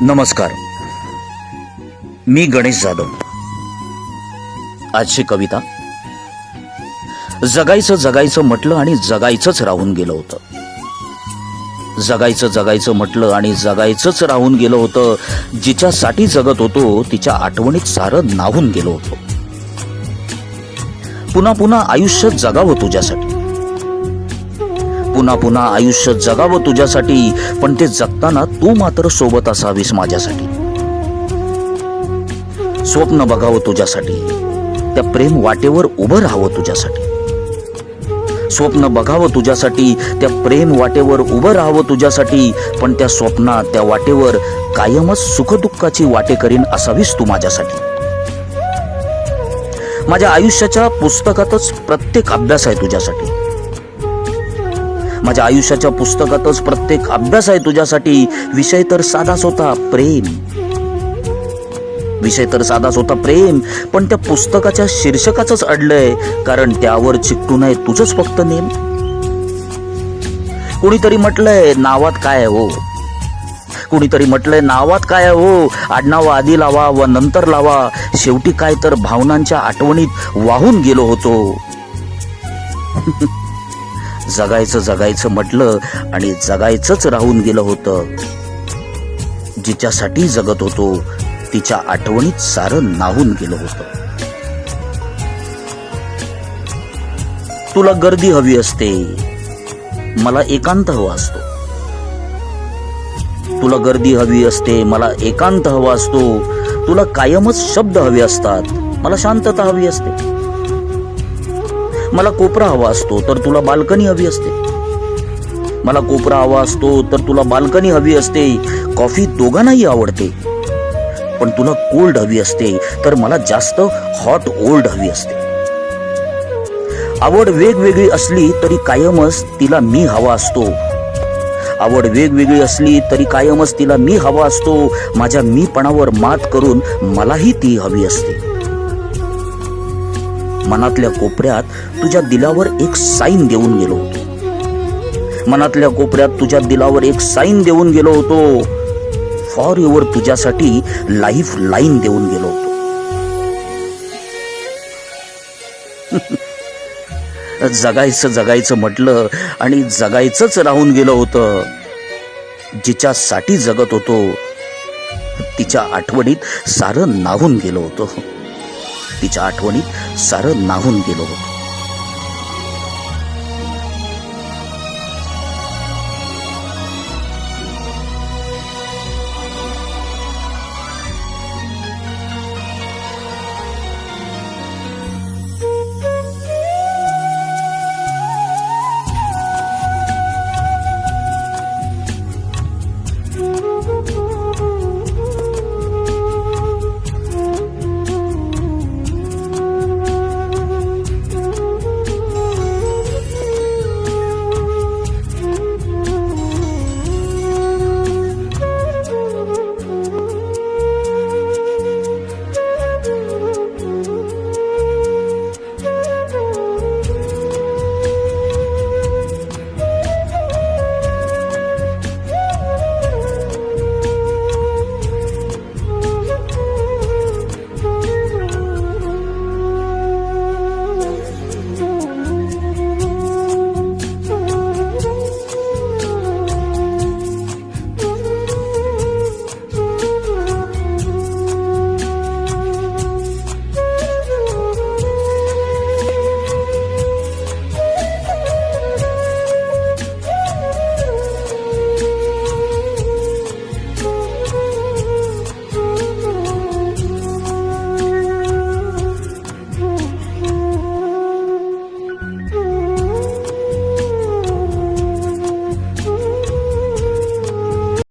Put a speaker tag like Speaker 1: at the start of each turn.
Speaker 1: नमस्कार. मी गणेश जाधव. आजची कविता जगायचं जगायचं म्हटलं आणि जगायचंच राहून गेलं होतं. जगायचं जगायचं म्हटलं आणि जगायचंच राहून गेलं होतं. जिच्यासाठी जगत होतो तिच्या आठवणीत सारं नाहून गेलो होतो. पुन्हा पुन्हा आयुष्य जगावं तुझ्यासाठी. पुन्हा पुन्हा आयुष्य जगावं तुझ्यासाठी पण ते जगताना तू मात्र सोबत असावीस माझ्यासाठी. स्वप्न बघावं तुझ्यासाठी त्या प्रेम वाटेवर उभं राहावं तुझ्यासाठी. स्वप्न बघावं तुझ्यासाठी त्या प्रेम वाटेवर उभं राहावं तुझ्यासाठी पण त्या स्वप्नात त्या वाटेवर कायमच सुखदुःखाची वाटे करीन असावीस तू माझ्यासाठी. माझ्या आयुष्याच्या पुस्तकातच प्रत्येक अभ्यास आहे तुझ्यासाठी. माझ्या आयुष्याच्या पुस्तकातच प्रत्येक अभ्यास आहे तुझ्यासाठी. विषय तर साधाच होता प्रेम. विषय तर साधाच होता प्रेम पण त्या पुस्तकाच्या शीर्षकाच अडलंय कारण त्यावर चिकटून आहे तुझंच फक्त नेम. कुणीतरी म्हटलंय नावात काय आहे हो? कुणीतरी म्हटलंय नावात काय आहे हो? आडनाव आधी लावा व नंतर लावा. शेवटी काय तर भावनांच्या आठवणीत वाहून गेलो होतो. जगायचं जगायचं म्हटलं आणि जगायचंच राहून गेलं होतं. जिच्यासाठी जगत होतो तिच्या आठवणीत सारं नाहून गेलं होतं. तुला गर्दी हवी असते. मला एकांत हवा असतो. तुला गर्दी हवी असते मला एकांत हवा असतो. तुला कायमच शब्द हवे असतात. मला शांतता हवी असते. मला कोपरा हवा असतो तर तुला बाल्कनी हवी असते. मला कोपरा हवा असतो तर तुला बाल्कनी हवी असते. कॉफी दोघांनाही आवडते. पण तुला कोल्ड हवी असते तर मला जास्त हॉट ओल्ड हवी असते. आवड वेगवेगळी असली तरी कायमच तिला मी हवा असतो. आवड वेगवेगळी असली तरी कायमच तिला मी हवा असतो. माझ्या मीपणावर मात करून मलाही ती हवी असते. मनातल्या कोपऱ्यात तुझ्या दिलावर एक साईन देऊन गेलो होतो. मनातल्या कोपऱ्यात तुझ्या दिलावर एक साईन देऊन गेलो होतो. फॉर युवर तुझ्यासाठी लाईफ लाईन देऊन गेलो होतो. जगायचं जगायचं म्हटलं आणि जगायचंच राहून गेलं होतं. जिच्यासाठी जगत होतो तिच्या आठवणीत सारं नाहून गेलो होतो. तिच्या आठवणीत सारं नाहून गेलो होतो.